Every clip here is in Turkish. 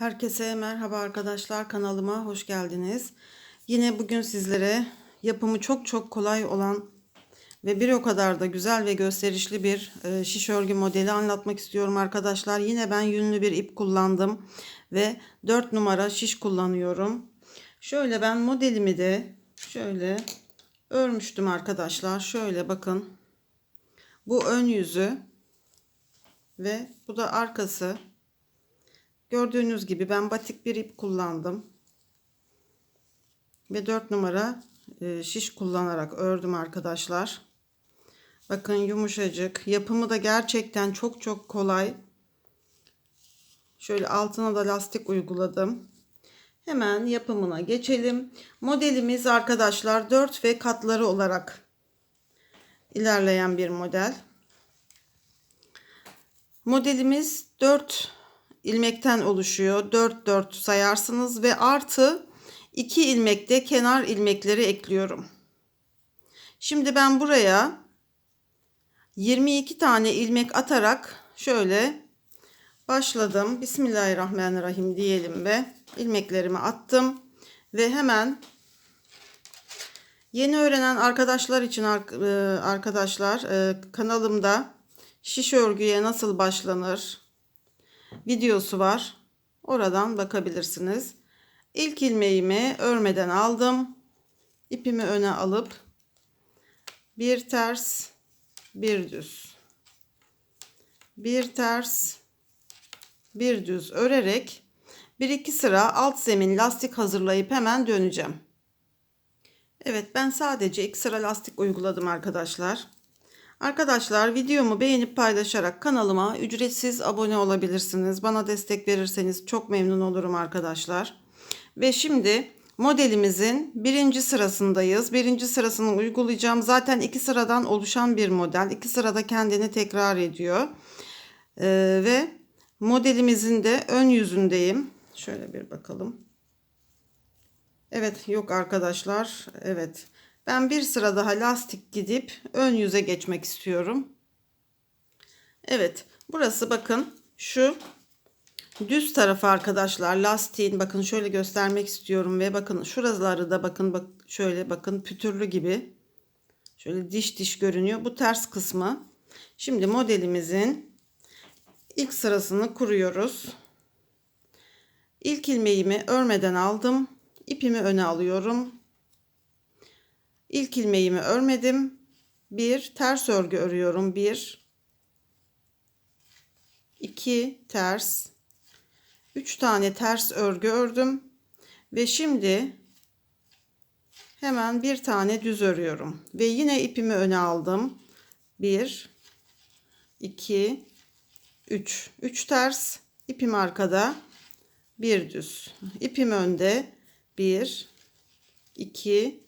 Herkese merhaba arkadaşlar kanalıma hoş geldiniz. Yine bugün sizlere yapımı çok çok kolay olan ve bir o kadar da güzel ve gösterişli bir e, şiş örgü modeli anlatmak istiyorum arkadaşlar. Yine ben yünlü bir ip kullandım ve 4 numara şiş kullanıyorum. Şöyle ben modelimi de şöyle örmüştüm arkadaşlar. Şöyle bakın. Bu ön yüzü ve bu da arkası. Gördüğünüz gibi ben batik bir ip kullandım. Ve 4 numara e, şiş kullanarak ördüm arkadaşlar. Bakın yumuşacık. Yapımı da gerçekten çok çok kolay. Şöyle altına da lastik uyguladım. Hemen yapımına geçelim. Modelimiz arkadaşlar 4 ve katları olarak ilerleyen bir model. Modelimiz 4 ilmekten oluşuyor. 4 4 sayarsınız ve artı 2 ilmekte kenar ilmekleri ekliyorum. Şimdi ben buraya 22 tane ilmek atarak şöyle başladım. Bismillahirrahmanirrahim diyelim ve ilmeklerimi attım ve hemen yeni öğrenen arkadaşlar için arkadaşlar kanalımda şiş örgüye nasıl başlanır videosu var. Oradan bakabilirsiniz. İlk ilmeğimi örmeden aldım. İpimi öne alıp bir ters, bir düz. Bir ters, bir düz örerek bir iki sıra alt zemin lastik hazırlayıp hemen döneceğim. Evet ben sadece iki sıra lastik uyguladım arkadaşlar. Arkadaşlar videomu beğenip paylaşarak kanalıma ücretsiz abone olabilirsiniz. Bana destek verirseniz çok memnun olurum arkadaşlar. Ve şimdi modelimizin birinci sırasındayız. Birinci sırasını uygulayacağım. Zaten iki sıradan oluşan bir model. İki sırada kendini tekrar ediyor. Ee, ve modelimizin de ön yüzündeyim. Şöyle bir bakalım. Evet yok arkadaşlar. Evet. Ben bir sıra daha lastik gidip ön yüze geçmek istiyorum. Evet. Burası bakın şu düz tarafı arkadaşlar lastiğin bakın şöyle göstermek istiyorum ve bakın şuraları da bakın bak şöyle bakın pütürlü gibi şöyle diş diş görünüyor. Bu ters kısmı. Şimdi modelimizin ilk sırasını kuruyoruz. İlk ilmeğimi örmeden aldım. İpimi öne alıyorum. İlk ilmeğimi örmedim. Bir ters örgü örüyorum. Bir, iki ters, üç tane ters örgü ördüm. Ve şimdi hemen bir tane düz örüyorum. Ve yine ipimi öne aldım. Bir, iki, üç, üç ters, ipim arkada, bir düz, ipim önde, bir, iki,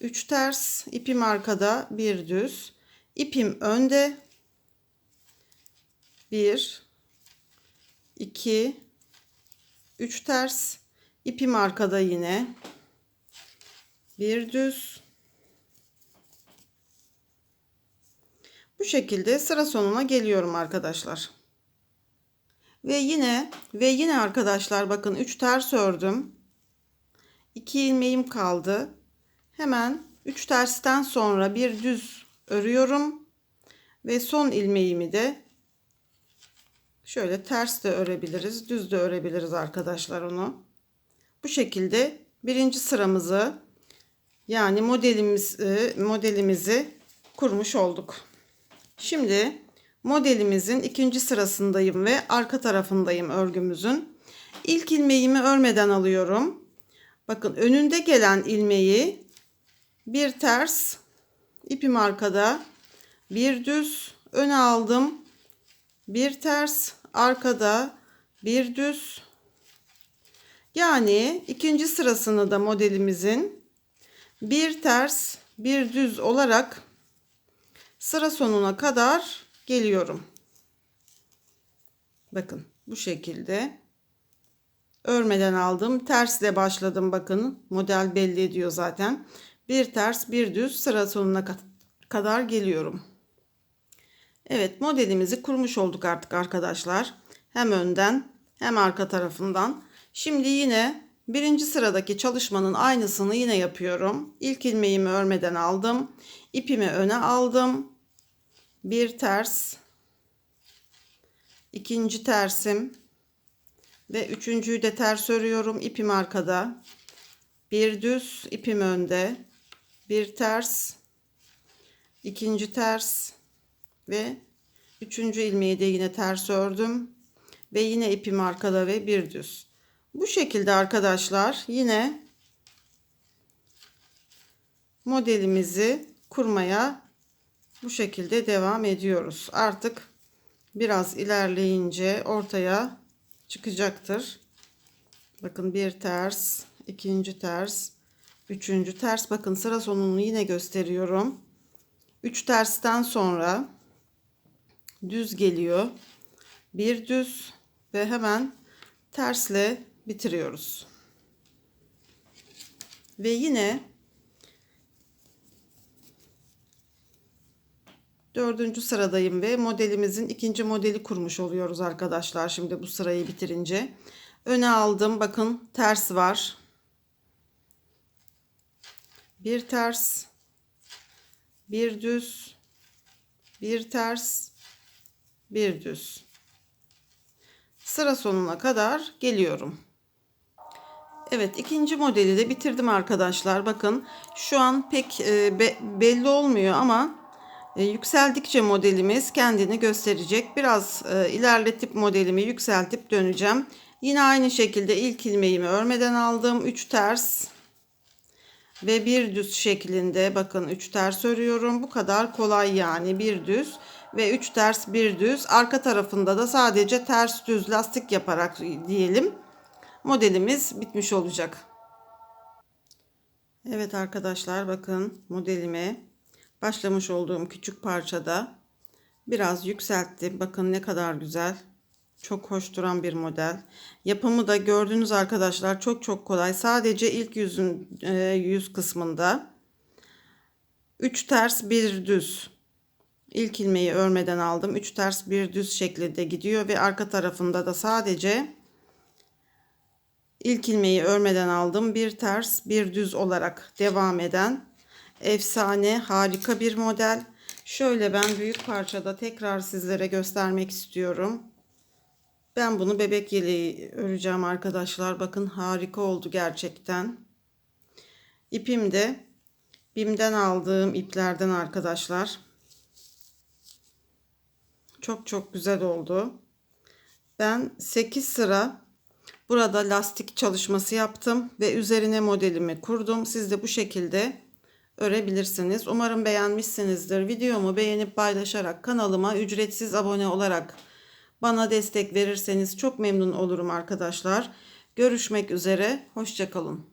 3 ters, ipim arkada, bir düz. ipim önde. 1 2 3 ters, ipim arkada yine. Bir düz. Bu şekilde sıra sonuna geliyorum arkadaşlar. Ve yine ve yine arkadaşlar bakın 3 ters ördüm. 2 ilmeğim kaldı. Hemen 3 tersten sonra bir düz örüyorum ve son ilmeğimi de şöyle ters de örebiliriz, düz de örebiliriz arkadaşlar onu. Bu şekilde birinci sıramızı yani modelimiz modelimizi kurmuş olduk. Şimdi modelimizin ikinci sırasındayım ve arka tarafındayım örgümüzün. İlk ilmeğimi örmeden alıyorum. Bakın önünde gelen ilmeği bir ters ipim arkada. Bir düz öne aldım. Bir ters arkada. Bir düz. Yani ikinci sırasını da modelimizin bir ters bir düz olarak sıra sonuna kadar geliyorum. Bakın bu şekilde örmeden aldım. Tersle başladım bakın. Model belli ediyor zaten bir ters bir düz sıra sonuna kadar geliyorum. Evet modelimizi kurmuş olduk artık arkadaşlar. Hem önden hem arka tarafından. Şimdi yine birinci sıradaki çalışmanın aynısını yine yapıyorum. İlk ilmeğimi örmeden aldım. İpimi öne aldım. Bir ters. ikinci tersim. Ve üçüncüyü de ters örüyorum. İpim arkada. Bir düz ipim önde. Bir ters. ikinci ters. Ve üçüncü ilmeği de yine ters ördüm. Ve yine ipim arkada ve bir düz. Bu şekilde arkadaşlar yine modelimizi kurmaya bu şekilde devam ediyoruz. Artık biraz ilerleyince ortaya çıkacaktır. Bakın bir ters, ikinci ters, üçüncü ters. Bakın sıra sonunu yine gösteriyorum. Üç tersten sonra düz geliyor. Bir düz ve hemen tersle bitiriyoruz. Ve yine dördüncü sıradayım ve modelimizin ikinci modeli kurmuş oluyoruz arkadaşlar. Şimdi bu sırayı bitirince. Öne aldım. Bakın ters var. Bir ters. Bir düz. Bir ters. Bir düz. Sıra sonuna kadar geliyorum. Evet ikinci modeli de bitirdim arkadaşlar. Bakın şu an pek e, be, belli olmuyor ama e, yükseldikçe modelimiz kendini gösterecek. Biraz e, ilerletip modelimi yükseltip döneceğim. Yine aynı şekilde ilk ilmeğimi örmeden aldım. 3 ters ve bir düz şeklinde bakın 3 ters örüyorum. Bu kadar kolay yani bir düz ve 3 ters bir düz. Arka tarafında da sadece ters düz lastik yaparak diyelim modelimiz bitmiş olacak. Evet arkadaşlar bakın modelimi başlamış olduğum küçük parçada biraz yükselttim. Bakın ne kadar güzel. Çok hoş duran bir model. Yapımı da gördüğünüz arkadaşlar çok çok kolay. Sadece ilk yüzün e, yüz kısmında 3 ters bir düz. İlk ilmeği örmeden aldım. 3 ters bir düz şeklinde gidiyor ve arka tarafında da sadece ilk ilmeği örmeden aldım. Bir ters bir düz olarak devam eden efsane harika bir model. Şöyle ben büyük parçada tekrar sizlere göstermek istiyorum. Ben bunu bebek yeleği öreceğim arkadaşlar. Bakın harika oldu gerçekten. İpim de BİM'den aldığım iplerden arkadaşlar. Çok çok güzel oldu. Ben 8 sıra burada lastik çalışması yaptım ve üzerine modelimi kurdum. Siz de bu şekilde örebilirsiniz. Umarım beğenmişsinizdir. Videomu beğenip paylaşarak kanalıma ücretsiz abone olarak bana destek verirseniz çok memnun olurum arkadaşlar. Görüşmek üzere. Hoşçakalın.